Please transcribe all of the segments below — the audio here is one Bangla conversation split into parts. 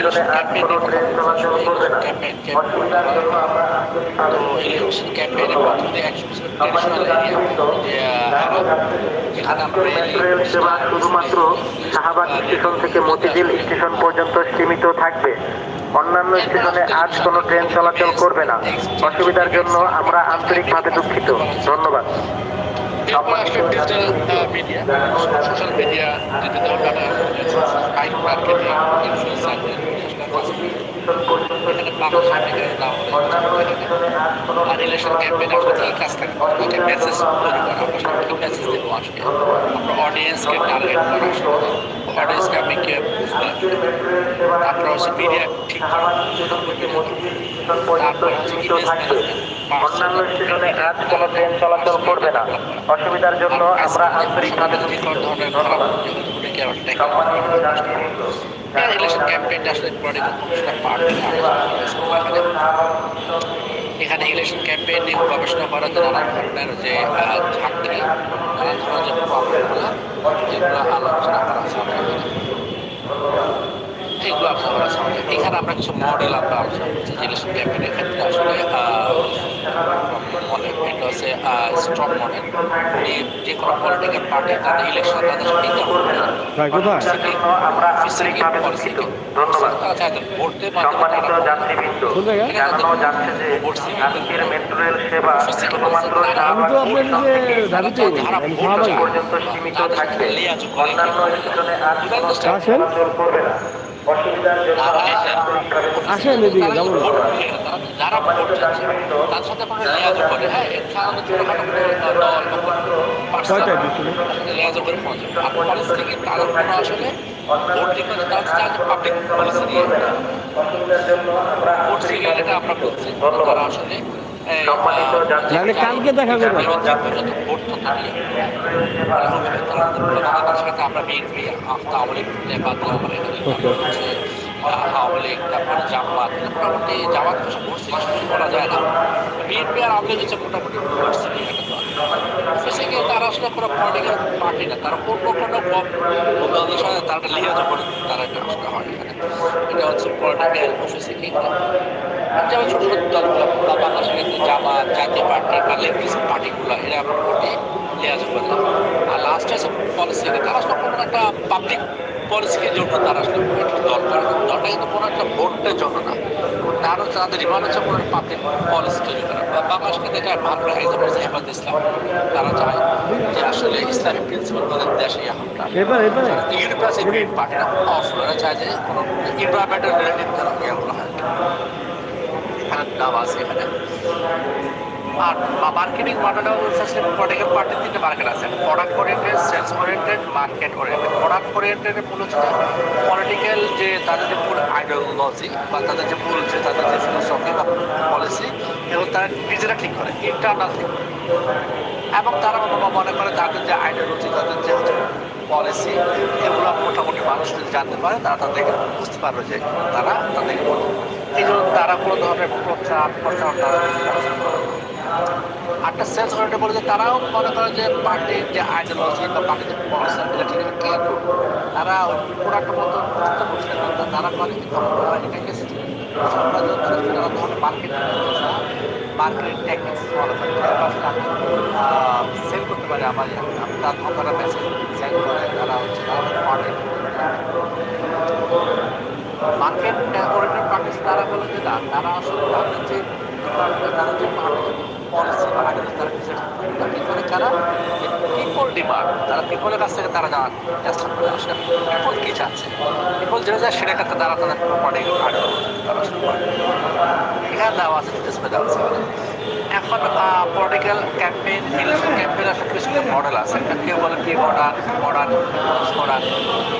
তো ক্যাম্পেইনের একশো রেল সেবা শুধুমাত্র শাহবাগ স্টেশন থেকে মতিঝিল স্টেশন পর্যন্ত সীমিত থাকবে। অন্যান্য স্টেশনে আজ কোনো ট্রেন চলাচল করবে না। অসুবিধার জন্য আমরা আন্তরিকভাবে দুঃখিত। ধন্যবাদ। এরপর digital media social media digital data Skype marketing influencer relation campaign আসলে কি কাজ থাকে? একটা মেসেজ তৈরি করা আমরা আসলে? আমরা অডিয়েন্সকে টার্গেট করা আসলে। অডিয়েন্সকে আমি কে বুঝব? তারপর হচ্ছে মিডিয়া ঠিক করা। তারপর হচ্ছে অন্যান্য স্টেশনে আজ কোনো ট্রেন চলাচল করবে না। অসুবিধার জন্য আমরা আন্তরিকভাবে পার্ট এখানে ইলেকশন ক্যাম্পেইন নিয়ে গবেষণা করা জন্য নানা ধরনের যে প্রবলেমগুলো এগুলো আলোচনা করা। এগুলো আলোচনা করা এখানে আমরা কিছু মডেল আমরা ইলেকশন ক্যাম্পেইনের ক্ষেত্রে আসলে মডেল এটা হচ্ছে স্ট্রং মডেল যে কোনো পলিটিক্যাল পার্টি তাদের ইলেকশন তাদের সাথে ভাই কোথায় জন্য আমরা আন্তরিকভাবে দুঃখিত। ধন্যবাদ। সম্মানিত যাত্রীবৃন্দ জানানো যাচ্ছে যে আজকের মেট্রো রেল সেবা শুধুমাত্র আমি তো আপনার নিজে ঢাবিতে আমি শাহবাগে পর্যন্ত সীমিত থাকবে। অন্যান্য স্টেশনে। চলাচল করবে না। আসেন এদিকে যেমন যারা তার সাথে আপনারা লিয়াজো করে হ্যাঁ সাধারণত ছোটখাটো দল বা দিচ্ছিল? লিয়াজো করে পৌঁছে আর পলিসি থেকে তাদের কোনো আসলে ভোট দিতে তারা চায় পাবলিক পলিসি নিয়ে ভোট থেকে এটা আমরা বলছি তারা আসলে সম্মানিত যাত্রী- কালকে দেখা করব আমরা বিএনপি আওয়ামী লীগ আমরা এখানে হচ্ছে আওয়ামী লীগ তারপরে জামাত মোটামুটি জামাত কিছু বলা যায় না। বিএনপি আর আওয়ামী লীগ হচ্ছে মোটামুটি করছে এখানে গিয়ে তারা আসলে কোনো পলিটিক্যাল পার্টি না, তারা অন্য কোনো দলের সাথে তারা লিয়াজো করে তারা এটা আসলে হয় এখানে। এটা হচ্ছে পলিটিক্যাল অফিসে কি যেমন ছোট ছোট দলগুলো বা বাংলাদেশের ক্ষেত্রে জামাত জাতীয় পার্টি বা লেফটিস্ট পার্টিগুলো, এরা মোটামুটি লিয়াজো করে আর লাস্ট আছে পলিসি তারা আসলে কোনো একটা পাবলিক পলিসির জন্য তারা আসলে দল করে। দলটা কিন্তু কোনো একটা ভোটের জন্য না। তার হচ্ছে তাদের রিমান্ড হচ্ছে কোনো পাবলিক পলিসি তৈরি করা বা বাংলাদেশ কিন্তু এটা ভালো এক্সাম্পল হচ্ছে হেফাজ ইসলাম তারা চায়। যে আসলে ইসলামিক প্রিন্সিপাল বলে দেশে এবার ইউনিভার্সিটি গ্রিন অফ ওরা চায় যে কোনো এনভায়রনমেন্টাল রিলেটেড যেন ইয়েগুলো হয় এখানে দাম আছে এখানে। আর মার্কেটিং মডেলটা হচ্ছে পলিটিক্যাল পার্টির তিনটে মার্কেট আছে। Product oriented sales oriented market oriented product oriented হচ্ছে পলিটিক্যাল যে তাদের যে মূল আইডিওলজি বা তাদের যে মূল যে তাদের যে ফিলোসফি বা পলিসি এগুলো তারা নিজেরা ঠিক করে ইন্টারনাল ঠিক করে। এবং তারা মনে করে তাদের যে আইডিওলজি তাদের যে হচ্ছে পলিসি এগুলো মোটামুটি মানুষ যদি জানতে পারে, তারা তাদেরকে বুঝতে পারবে যে তারা তাদেরকে বলবে এই জন্য তারা কোনো ধরনের প্রচার প্রচার তারা করে না। সেন্স ওরিয়েন্টেড বলে যে তারাও মনে করে যে পার্টির যে আইডিওলজি বা পার্টির যে পলিসি এটা ঠিক করবে তারা ওই প্রোডাক্টের মতো বুঝতে পারছে না, তারা করে কি তারা এটাকে আমরা তারা ধরনের মার্কেট মার্কেট টেকনিক্স ফলো করে সেল করতে পারে আমার আমি তার ধোকাটা মেসেজ সেল করে তারা হচ্ছে তারা মার্কেট ওরিয়েন্টেড পার্টিস তারা বলে যে না, তারা আসলে তাদের যে তাদের যে পলিসি বা আইডিয়া তারা করে তারা পিপল ডিমান্ড তারা পিপলের কাছ থেকে তারা জানার চেষ্টা করে। আসলে পিপল কি চাচ্ছে? পিপল যেটা যায় সেটা তারা তাদের প্রপার্টি আইডিয়া তারা আসলে করে। দেওয়া আছে ডিসপ্লে দেওয়া আছে এখন পলিটিক্যাল ক্যাম্পেইন ইলেকশন ক্যাম্পেইন আসলে কিছু মডেল আছে। কেউ বলে প্রি মডার্ন মডার্ন মডার্ন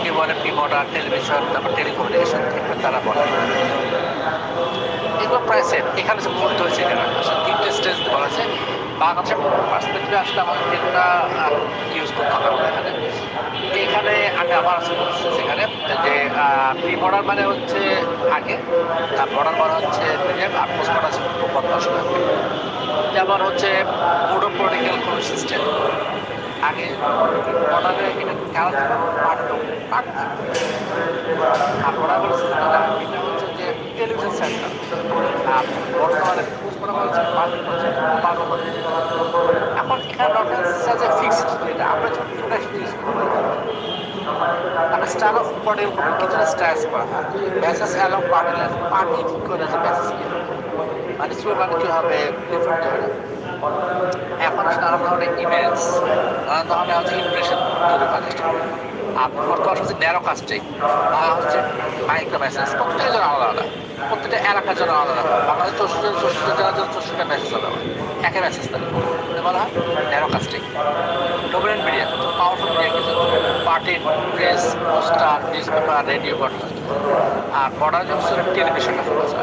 কেউ বলে প্রি মডার্ন টেলিভিশন তারপর টেলিকমিউনিকেশন তারা বলে। এগুলো প্রায় সেম এখানে যে মূল হয়েছে, এখানে তিনটে স্টেজ বলা আছে। বাংলাদেশের পার্সপেক্টিভে আসলে আমাদের তিনটা ইউজ করতে হবে এখানে। এখানে আমি আবার আসলে সেখানে, যে প্রি মডার্ন মানে হচ্ছে আগে আর মডার্ন মানে হচ্ছে মিডিয়াম আর পোস্ট হচ্ছে বর্তমান সময় যেমন হচ্ছে পুরো পলিটিক্যাল কোনো সিস্টেম আগে মডার্নে এটা খেলা ছিল টু পার্ট আর মডার্ন সিস্টেম মানে খোঁজ করা হয়েছে বারো এখন এখানে নর্মাল যে ফিক্সড এটা আমরা যখন অফ পটের কিছুটা স্ট্যাস করা হয়। ব্যাসেস অ্যালং পার্টি পার্টি ঠিক করে ব্যাসেস মানে হবে? ডিফারেন্ট এখন নানা ধরনের ইমেজ নানা ধরনের হচ্ছে ইমপ্রেশন তৈরি করা। চেষ্টা আর বর্তমান হচ্ছে ন্যারো কাস্টিং বা হচ্ছে মাইক্রো মেসেজ প্রত্যেকের জন্য আলাদা আলাদা। প্রত্যেকটা এলাকার জন্য আলাদা আলাদা। বাংলাদেশ চৌষট্টি চৌষট্টি জেলার জন্য চৌষট্টি মেসেজ আলাদা একে মেসেজ তাহলে বলা হয় narrow casting dominant media powerful media কিছু party press poster news paper radio broadcast আর মডার্ন হচ্ছে টেলিভিশন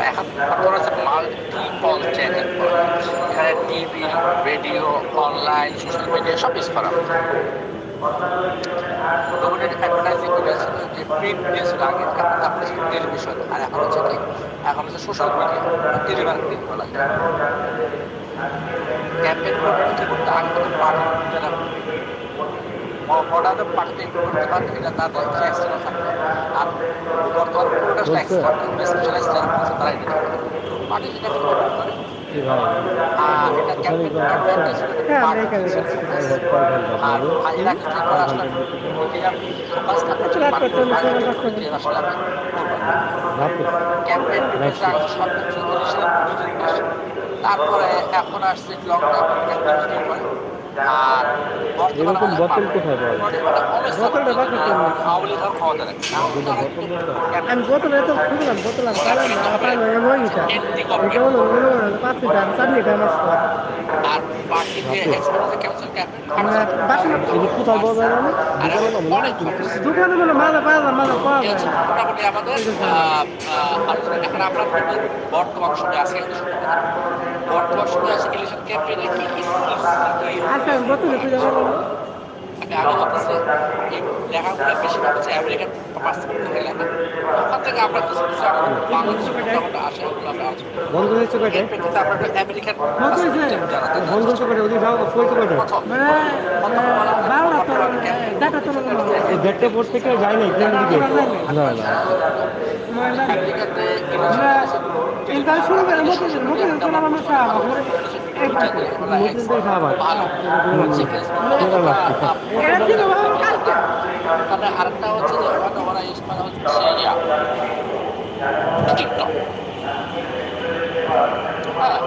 এখন বর্তমানে হচ্ছে মাল্টিপল চ্যানেল এখানে TV radio online social media সব ইউজ করা। ডোমিনেন্ট অ্যাডভার্টাইজিং যে প্রিন্ট মিডিয়া আগে এখন তারপরে ছিল টেলিভিশন আর এখন হচ্ছে কি এখন হচ্ছে সোশ্যাল মিডিয়া টেলিমার্কেটিং বলা যায়। ক্যাম্পেইন করতে কি করতে আগে কিন্তু পার্টি যারা মডার্ন পার্টিতে করতে পারে এটা তাদের এক্সট্রা থাকবে আর বর্তমান পুরোটা এক্সট্রা স্পেশালাইজ যারা আছে তারা এটা পার্টি যেটা করতে পারে তারপরে এখন আসছে লকডাউন আর এরকম বোতল কোথায় পাওয়া যায়? বোতলটা বাকি তো নেই। আওয়ামী লীগ খাওয়া যায়। আমি বোতল এত খুঁজলাম বোতল আমি পালাম না আপনার এমন এটা এটা হলো মনে হয় পাঁচ লিটার চার লিটার নষ্ট আর এক্সপেরিয়েন্স কোথায় পাওয়া যায় দোকানে পাওয়া পাওয়া যায়। মোটামুটি আমাদের আহ, আহ, আলোচনা এখন আমরা বর্তমান সময়ে আছি আচ্ছা খুঁজে পাবো না। আমি এই লেখাগুলো বেশিরভাগ হচ্ছে আমেরিকান থেকে লেখা ওখান থেকে আমরা কিছু কিছু বাংলাদেশের মোটামুটি আসে ওগুলো আমরা আলোচনা। বন্ধ হয়েছে কয়টা এর আমরা আমেরিকান বন্ধ হয়েছে? জানাতে বন্ধ হয়েছে কয়টা ওদিকে যাও কয়টা প্রথম মানে বারোটা তো ডাটা তো এই দেড়টা পর থেকে যায় না না ইন্টার শুরু করে চলে আমার এটা ছিল কালকে তারপরে আরেকটা হচ্ছে যে ওখানে ওরা ইউজ করা হচ্ছে ইয়া টিকটক হ্যাঁ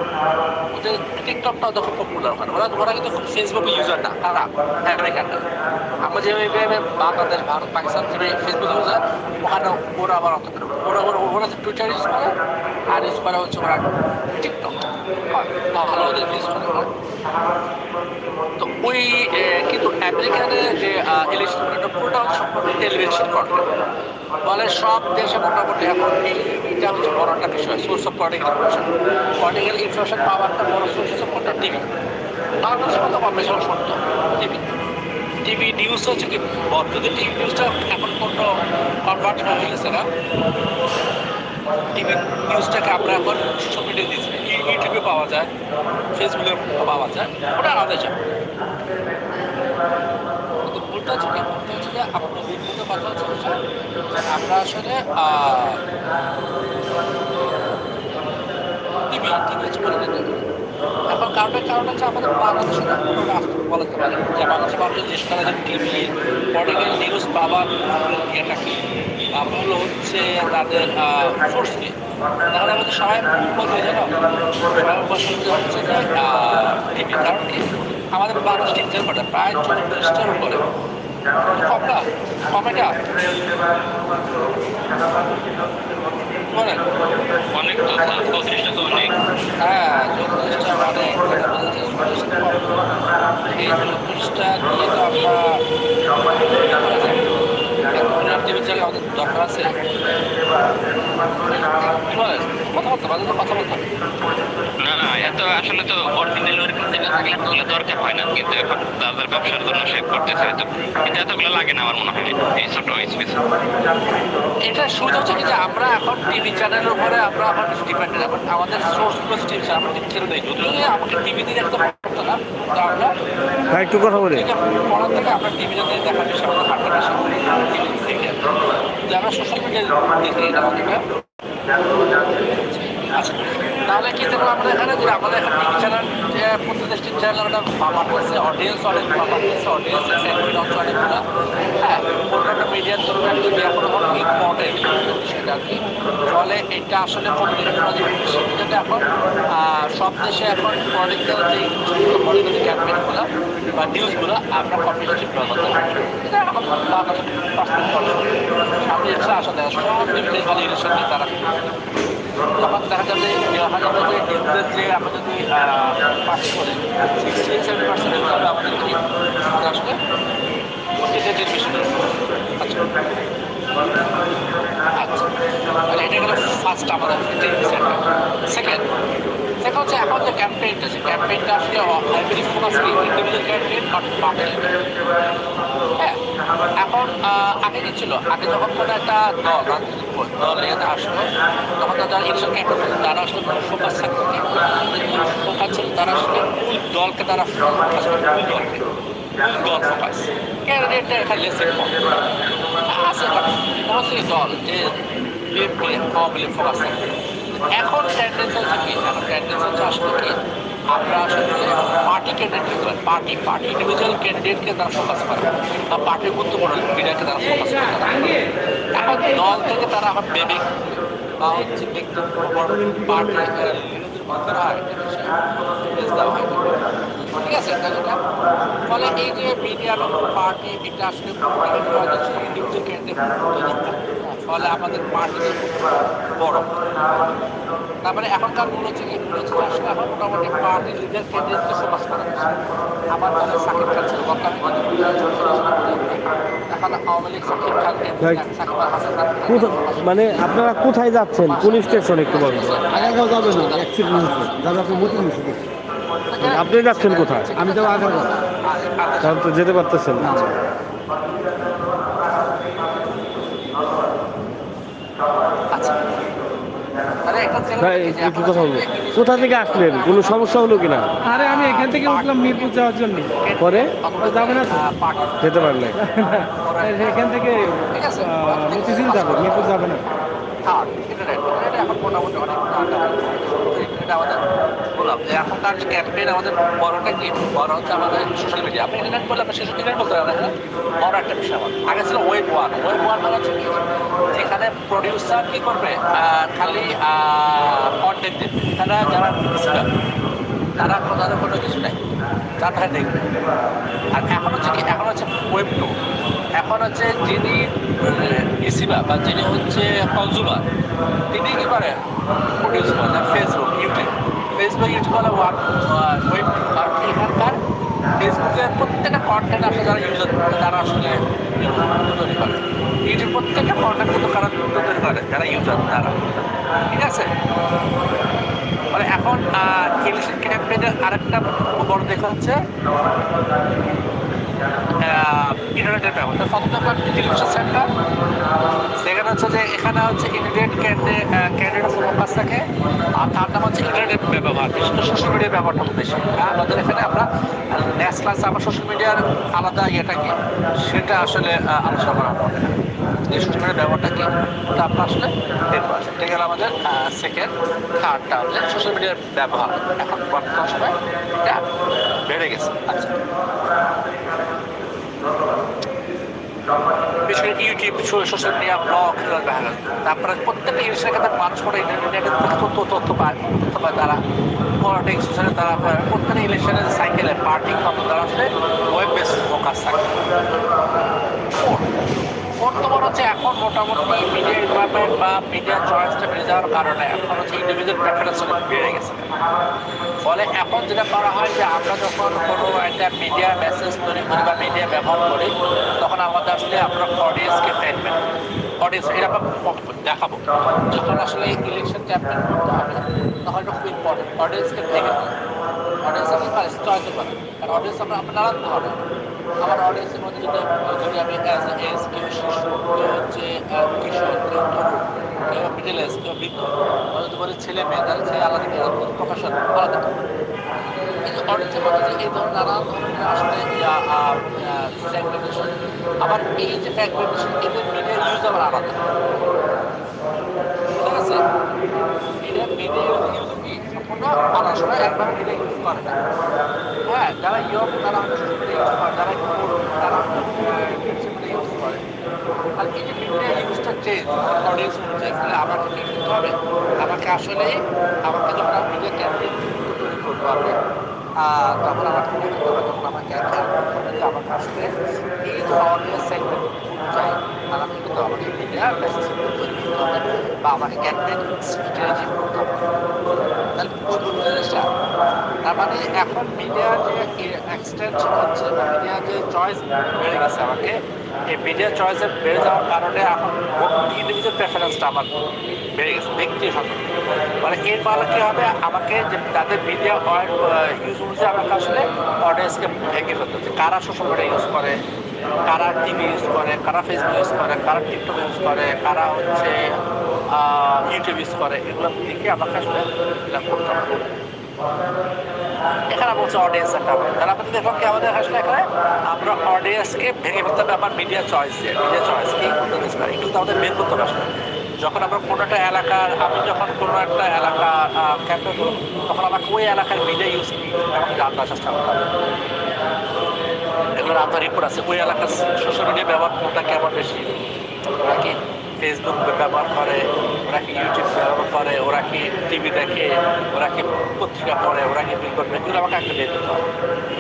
ওদের টিকটকটাও দেখো পপুলার ওখানে। ওরা ওরা কিন্তু খুব ফেসবুক ইউজার না, তারা আমেরিকানরা আমরা যেভাবে বাংলাদেশ, ভারত, পাকিস্তান যেভাবে ফেসবুক ইউজার ওখানে ওরা আবার অত ওরা ওরা ওরা যে টুইটার ইউজ করে, আর ইউজ করা হচ্ছে ওরা টিকটক। ভালো ওদের ইউজ করে ওই কিন্তু আমেরিকানে যে ইলেকশন পুরোটা হচ্ছে সম্পূর্ণ টেলিভিশন কন্টেন্ট বলে সব দেশে মোটামুটি এখন এই- এটা হচ্ছে বড় একটা বিষয় source of political information political information একটা বড় সোর্স হচ্ছে কোনটা টিভি বাংলাদেশের মতো কম সত্য টিভি টিভি নিউজ হচ্ছে কি যদি টিভি নিউজটা এখন কোনো কনভার্ট হয়ে গেছে না টিভি নিউজটাকে আমরা এখন সোশ্যাল মিডিয়া দিচ্ছি ইউটিউবে পাওয়া যায় ফেসবুকে পাওয়া যায়, ওটা আলাদা যাবে ভুলটা হচ্ছে আপনার হচ্ছে আমরা আসলে টিভি বলে দিতে এখন কারণের কারণ হচ্ছে আমাদের বাংলাদেশে বলতে পারে যে বাংলাদেশ মানুষ জিজ্ঞেস করা যে টিভি, পলিটিক্যাল নিউজ পাওয়ার ইয়েটা কি হচ্ছে তাদের সোর্স কি তাহলে আমাদের সবাই বলতে জানো সবাই হচ্ছে যে টিভি। কারণ আমাদের বাংলাদেশ টিভিদের কটা প্রায় চল্লিশটার উপরে। না কমেটা বলেন অনেক তো চৌত্রিশটা তো অনেক। হ্যাঁ অনেক এই চল্লিশটা দিয়ে তো আমরা জায়গায় আমাদের দরকার আছে। কথা বলতে কথা না না এত আসলে তো অরিজিনাল ওরকম থাকলে এতগুলো দরকার হয় না কিন্তু এখন তাদের ব্যবসার জন্য সে করতেছে তো কিন্তু এতগুলো লাগে না আমার মনে হয় এই ছোট স্পেস এটা সুবিধা হচ্ছে কি যে আমরা এখন টিভি চ্যানেলের উপরে আমরা এখন ডিপেন্ডেন্ট এখন আমাদের সোর্সগুলো টিভি চ্যানেল আমরা টিভি নেই যদিও আমাকে টিভি দিয়ে দেখতে পারতো না তো আমরা একটু কথা বলি। পড়ার থেকে আমরা টিভি তে দেখার বিষয় আমাদের হাঁটার থেকে আমরা সোশ্যাল মিডিয়া দেখি এটা আমাদের আচ্ছা। তাহলে কি দেখব আমাদের এখানে যে আমাদের এখানে চ্যানেল প্রতিষ্ঠান চ্যানেল আমরা আমার কাছে অডিয়েন্স অনেক আমার কাছে অডিয়েন্স আছে অংশ অনেকগুলো হ্যাঁ একটা মিডিয়ার ধরুন একটা ব্যাপার হলো ইম্পর্টেন্ট আর কি। ফলে এটা আসলে সেটা এখন সব দেশে এখন পলিটিক্যাল যে পলিটিক্যাল ক্যাম্পেইনগুলো বা নিউজগুলো আমরা কমিউনিটি করতে পারি। এটা এখন বাংলাদেশের পার্সপেক্ট সামনে এসে আসা দেখা সব তারা। তখন দেখা যাবে দেখা যাবে যে নিউজের যে আমরা যদি পাস করি সিক্সটি সেভেন পার্সেন্ট হবে আমাদের কি আচ্ছা আচ্ছা তাহলে এটা ফার্স্ট আমাদের সেকেন্ড সেকেন্ড হচ্ছে এখন ক্যাম্পেইনটা আছে ক্যাম্পেইনটা আসলে আইবিডি ফোকাস কি ইন্ডিভিজুয়াল ক্যাম্পেইন হ্যাঁ এখন আগে কি ছিল আগে যখন কোনো একটা দল রাজনৈতিক দল দল এখানে আসলো, তখন তো যারা ইলেকশন তারা আসলে কোনো ফোকাস ছিল, তারা আসলে দলকে তারা ফোকাস মূল দলকে মূল দল ফোকাস। ক্যান্ডিডেটটা এখানে টেন্ডেন্সি হচ্ছে কি? এখন টেন্ডেন্সি হচ্ছে আসলে আমরা আসলে ক্যান্ডিডেট পার্টি পার্টি ইন্ডিভিজুয়াল ক্যান্ডিডেটকে তারা ফোকাস করে। বা পার্টির গুরুত্বপূর্ণ লিডারকে তারা ফোকাস করে। এখন দল থেকে তারা এখন বেবি বা হচ্ছে ব্যক্তি পার্টি হয় ঠিক আছে ফলে এই যে পার্টি ফলে আমাদের পার্টি বড়। তারপরে এখনকার মূল হচ্ছে কি হচ্ছে এখন মোটামুটি পার্টি লিডার ক্যান্ডিডেটকে ফোকাস করা হচ্ছে। আমার দলে সাকিব খান ছিল মানে আপনারা কোথায় যাচ্ছেন? কোন স্টেশন একটু বলুন? আগারগাঁও যাবে না অ্যাক্সিডেন্ট হয়েছে যাবে আপনি আপনি যাচ্ছেন কোথায়? আমি যাব আগারগাঁও। তাহলে তো যেতে পারতেছেন। না। আচ্ছা তাহলে একটা ছেলে ভাই একটু কথা বলব। কোথা থেকে আসলেন? কোনো সমস্যা হলো কিনা? আরে আমি এখান থেকে উঠলাম মিরপুর যাওয়ার জন্য। পরে? যাবে না যেতে পারলে এখান থেকে মতিঝিল যাবে মিরপুর যাবে না। থার্ড ইন্টারনেট ইন্টারনেট এখন মোটামুটি অনেক এটা আমাদের বললাম যে এখনকার ক্যাম্পেইন আমাদের বড়টা কি? বড় হচ্ছে আমাদের সোশ্যাল মিডিয়া আপনি ইন্টারনেট বললে আপনি সোশ্যাল মিডিয়া বলতে পারেন বড় একটা বিষয় আমার। আগে ছিল ওয়েব ওয়ান ওয়েব ওয়ান মানে হচ্ছে কি? যেখানে প্রডিউসার কি করবে? খালি কন্টেন্ট দিবে। তারা যারা তারা তাদের কোনো কিছু নেই। তারা দেখবে আর এখন হচ্ছে কি? এখন হচ্ছে ওয়েব টু এখন হচ্ছে যিনি রিসিভার বা যিনি হচ্ছে কনজুমার তিনি কি করে প্রডিউস করে ফেসবুক ফেসবুক ইউজ বলে ওয়ার্ক ওয়েব কারণ এখানকার ফেসবুকের প্রত্যেকটা কন্টেন্ট আসলে যারা ইউজার তারা আসলে তৈরি করে। ইউটিউব প্রত্যেকটা কন্টেন্ট কিন্তু কারা তৈরি করে, যারা ইউজার তারা। ঠিক আছে? মানে এখন ইলেকশন ক্যাম্পেইনের আরেকটা বড় দেখা হচ্ছে ইন্টারনেটের ব্যবস্থা। প্রথম টেলিভিশন সেন্টার সেখানে হচ্ছে যে এখানে হচ্ছে ইন্টারনেট ক্যান্ডিডেট ক্যান্ডিডেট ফোকাস থাকে। আর তার নাম হচ্ছে ইন্টারনেট ব্যবহার বিশেষ করে সোশ্যাল মিডিয়ার ব্যবহারটা বেশি। হ্যাঁ, আমাদের এখানে আমরা নেক্সট ক্লাসে আমার সোশ্যাল মিডিয়ার আলাদা ইয়েটা কি সেটা আসলে আলোচনা করা হবে। এই সোশ্যাল মিডিয়ার ব্যবহারটা কি ওটা আমরা আসলে করা সেটা গেল আমাদের সেকেন্ড থার্ডটা হচ্ছে সোশ্যাল মিডিয়ার ব্যবহার। এখন বর্তমান সময় এটা বেড়ে গেছে। আচ্ছা। করে YouTube social media blog viral তারপরে প্রত্যেকটা ইউজের ক্ষেত্রে মানুষ করে ইন্টারনেটে তথ্য তথ্য পায় তথ্য পায় তারা। পলিটিক্স সোশ্যাল তারা প্রত্যেকটা ইলেকশনের সাইকেলে পার্টি কত তারা আসলে ওয়েব বেস ফোকাস থাকে। ফোন হচ্ছে, এখন মোটামুটি মিডিয়া ডিপার্টমেন্ট বা মিডিয়া চয়েসটা বেড়ে যাওয়ার কারণে এখন হচ্ছে ইন্ডিভিজুয়াল প্রেফারেন্স বেড়ে গেছে। ফলে এখন যেটা করা হয় যে, আমরা যখন কোনো একটা মিডিয়া মেসেজ তৈরি করি বা মিডিয়া ব্যবহার করি, তখন আমাদের আসলে আমরা অডিয়েন্সকে ট্রিটমেন্ট অডিয়েন্স এটা দেখাবো। যখন আসলে ইলেকশন ক্যাম্পেইন করতে হবে তখন খুব ইম্পর্টেন্ট অডিয়েন্সকে দেখে অডিয়েন্স চয়েস করি কারণ অডিয়েন্স আমরা নানান ধরনের আমার অডিয়েন্সের মধ্যে যদি যদি আমি অ্যাজ এ এজ কেউ শিশু কেউ হচ্ছে কিশোর কেউ তরুণ কেউ মিডল এজ কেউ বৃদ্ধ যদি বলি ছেলে মেয়ে, তাহলে ছেলে আলাদা প্রফেশন আলাদা কিন্তু অডিয়েন্সের মধ্যে যে এই ধরনের নানান ধরনের আসলে ফ্র্যাগমেন্টেশন আবার এই যে ফ্র্যাগমেন্টেশন এদের মিডিয়া ইউজ আবার আলাদা। ঠিক আছে? মিডিয়া ইউজ অনেক সময় একভাবে মিডিয়া ইউজ করে না। হ্যাঁ যারা ইয়ং তারা হচ্ছে ইউজ করে, যারা তারা ইউজ করে। আর এই ইউজটা চেঞ্জ অডিয়েন্স অনুযায়ী তাহলে আমাকে কি করতে হবে? আমাকে আসলে আমাকে যখন আমি করব আমি তখন আমাকে কি করতে আমাকে করতে যে আমাকে আসলে এই যে অডিয়েন্স সেগমেন্ট অনুযায়ী কিন্তু করতে হবে। বা আমাকে ক্যাম্পেইন স্ট্র্যাটেজি করতে তার মানে এখন মিডিয়ার যে চয়েস বেড়ে গেছে আমাকে, এই মিডিয়া চয়েসের বেড়ে যাওয়ার কারণে এখন ইন্ডিভিজুয়াল প্রেফারেন্সটা আমার বেড়ে গেছে, ব্যক্তি মানে এর মানে কি হবে? আমাকে যে তাদের মিডিয়া ইউজ অনুযায়ী আমাকে আসলে অডিয়েন্সকে ভেঙে ফেলতে কারা সোশ্যাল মিডিয়া ইউজ করে? কারা টিভি ইউজ করে, কারা ফেসবুক ইউজ করে, কারা টিকটক ইউজ করে, কারা হচ্ছে ইউটিউব ইউজ করে, এগুলো দিকে আমাকে আসলে ফিল করতে হবে। এখানে বলছে অডিয়েন্স একটা হবে। তাহলে আমাদের দেখো কি আমাদের আসলে এখানে আমরা অডিয়েন্সকে ভেঙে ফেলতে হবে আমার মিডিয়া চয়েস দিয়ে মিডিয়া চয়েস কি করতে হবে এগুলো তো আমাদের বের করতে হবে আসলে। যখন আমরা কোনো একটা এলাকার, আমি যখন কোনো একটা এলাকা ক্যাম্পে তখন আমাকে ওই এলাকার মিডিয়া ইউজ করি আমাকে জানতে চেষ্টা করতে হবে। এগুলোর আপনার রিপোর্ট আছে। ওই এলাকার সোশ্যাল মিডিয়া ব্যবহার কোনটা কেমন বেশি? ওরা কি ফেসবুক ব্যবহার করে? ওরা কি ইউটিউব ব্যবহার করে? ওরা কি টিভি দেখে? ওরা কি পত্রিকা পড়ে? ওরা কি বিল করবে? এগুলো আমাকে একটা বের করতে হবে।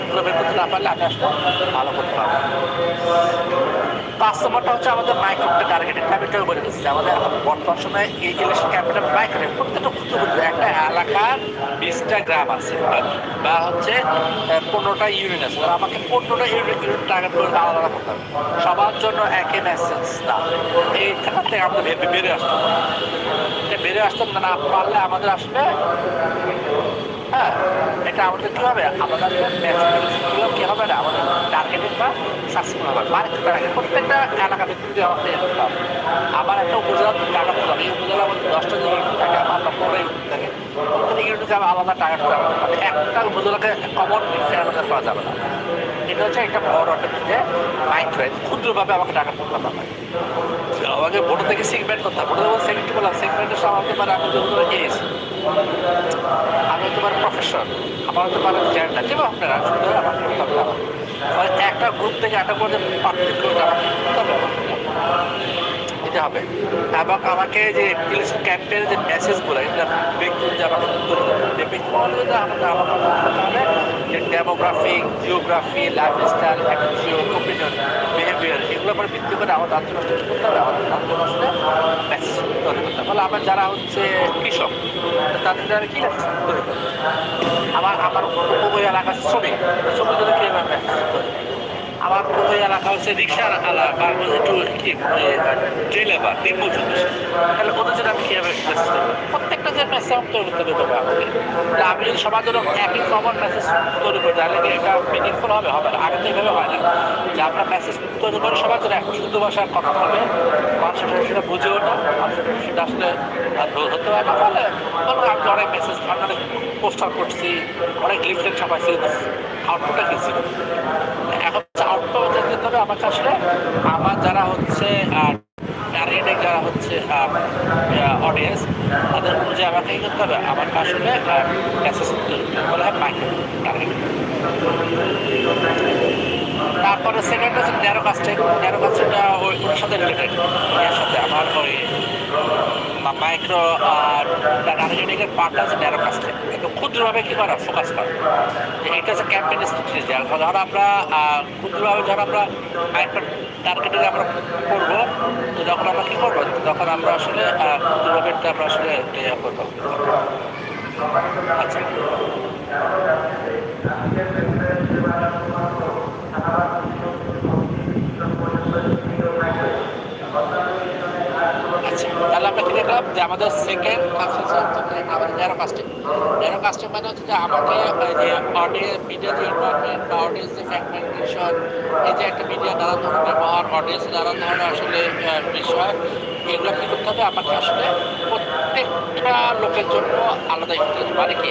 এগুলো বের করতে না পারলে আমি ভালো করতে না। পাঁচ হচ্ছে আমাদের মাইক্রোটা টার্গেটেড ক্যাপিটাল বলে দিচ্ছে। আমাদের বর্তমান সময়ে এই ইলেকশন ক্যাপিটাল মাইক্রো প্রত্যেকটা ক্ষুদ্র ক্ষুদ্র একটা এলাকার বিশটা গ্রাম আছে, বা হচ্ছে পনেরোটা ইউনিয়ন আছে। আমাকে পনেরোটা ইউনিয়ন ইউনিট টার্গেট করে আলাদা আলাদা করতে হবে। সবার জন্য একই মেসেজ না। এইখান থেকে আমাদের ভেবে বেরিয়ে আসতে হবে। এটা বেরিয়ে আসতে না পারলে আমাদের আসলে হ্যাঁ এটা আমাদের কী হবে? আমাদের কী হবে? না? আমাদের টার্গেটেড বা সাকসেসফুল হবে। মানে টার্গেট প্রত্যেকটা এলাকা ভিত্তিতে আমাদের হবে একটা উপজেলা টার্গেট করতে হবে। এই উপজেলা আমাদের দশটা ইউনিট থাকে আমার পনেরো ইউনিট থাকে, প্রত্যেকটা ইউনিটে আলাদা টার্গেট করতে হবে। মানে একটা উপজেলাকে কমন আমাদের করা যাবে না। এটা হচ্ছে একটা বড় একটা যে হয়েছে ক্ষুদ্রভাবে আমাকে টাকা করতে হবে আমাকে বড় থেকে সেগমেন্ট করতে হবে ভোটার সেগমেন্ট বললাম? সেগমেন্টের সময় হতে পারে আমি যদি এজ আমি তোমার প্রফেশন আমার হতে পারে জেন্ডার যেভাবে আপনারা শুধু আমার করতে হবে একটা গ্রুপ থেকে একটা করে পার্থক্য আমাকে করতে হবে। দিতে হবে এবং আমাকে যে ইলেকশন ক্যাম্পেইনের যে মেসেজগুলো এটা ব্যক্তি যে আমাকে তুলে। যে ব্যক্তি অনুযায়ী আমাকে আমাকে হবে যে demography geography lifestyle geo opinion behaviour এগুলোর উপর ভিত্তি করে আমাদের আন্তর্রাষ্ট্রীয় করতে হবে, আমাদের আন্তর্রাষ্ট্রে মেসেজ তৈরি করতে হবে আমার যারা হচ্ছে কৃষক, তাদের যারা কি তৈরি করতে। আমার আমার উপকূল এলাকার শ্রমিক শ্রমিকদের কীভাবে মেসেজ তৈরি হবে? আমার পুরো এলাকা হচ্ছে রিক্সার এলাকা একটু কি ট্রেন লেবার দিন মজুর তাহলে ওদের জন্য আমি কীভাবে প্রত্যেকটা যে মেসেজ আমি তৈরি করতে দেবো আমাকে। আমি যদি সবার জন্য একই কমন মেসেজ তৈরি করি, তাহলে কি এটা মিনিংফুল হবে? হবে না। আগে তো এইভাবে হয় না। যে আমরা মেসেজ তৈরি করে, সবার জন্য এখন শুদ্ধ ভাষায় কথা বলবে। মানুষের সেটা বুঝেও না মানুষের সেটা আসলে ধরতে হয় না ফলে বলব আমি অনেক মেসেজ অনেক পোস্টার করছি, অনেক লিফলেট ছাপাইছি আউটপুটটা ছিল? এখন আমাকে আসলে আমার যারা হচ্ছে টার্গেটিং যারা হচ্ছে অডিয়েন্স তাদের অনুযায়ী আমাকে করতে হবে। আমাকে আসলে মেসেজ বলা হয় মাইক্রো টার্গেট তারপরে সেকেন্ড হচ্ছে ন্যারো কাস্টিং ন্যারো কাস্টিংটা ওই সাথে রিলেটেড এর সাথে আমার ওই মাইক্রো আর এর পার্টটা হচ্ছে ন্যারো কাস্টিং একটু ক্ষুদ্রভাবে কি করা? ফোকাস করা। এটা হচ্ছে ক্যাম্পেইন স্ট্র্যাটেজি ধর আমরা ক্ষুদ্রভাবে ধর আমরা মাইক্রো টার্গেটিং আমরা করব, তো যখন আমরা কি করব? তখন আমরা আসলে ক্ষুদ্রভাবে আমরা আসলে ইয়ে করব। আচ্ছা তাহলে আমরা কি দেখলাম যে আমাদের সেকেন্ড কাজটা হচ্ছে কাস্টিং মানে হচ্ছে যে আমাকে যে অডিয়েন্স মিডিয়া যে ইনভলভমেন্ট বা অডিয়েন্স যে এই যে একটা মিডিয়া নানা ধরনের ব্যবহার অডিয়েন্স নানা ধরনের আসলে বিষয়, এগুলো কি করতে হবে আমাকে আসলে প্রত্যেকটা লোকের জন্য আলাদা ইন্টারেস্ট মানে কি?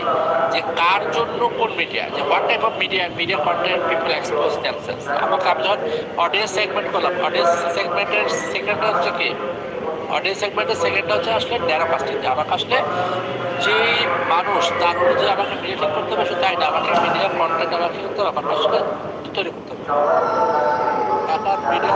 যে কার জন্য কোন মিডিয়া যে what type media media content people expose themselves আমাকে আমি যখন অডিয়েন্স সেগমেন্ট করলাম। অডিয়েন্স সেগমেন্টের সেকেন্ড হচ্ছে কি? অডিয়েন্স সেগমেন্টের সেকেন্ডটা হচ্ছে আসলে ডেরা কাস্টিং ডেরা আসলে যে মানুষ তার অনুযায়ী আমাকে মিডিয়া করতে হবে শুধু তাই না আমাকে মিডিয়া কন্টেন্ট আমাকে করতে হবে। আমার ভাষাটা তৈরি করতে হবে মিডিয়া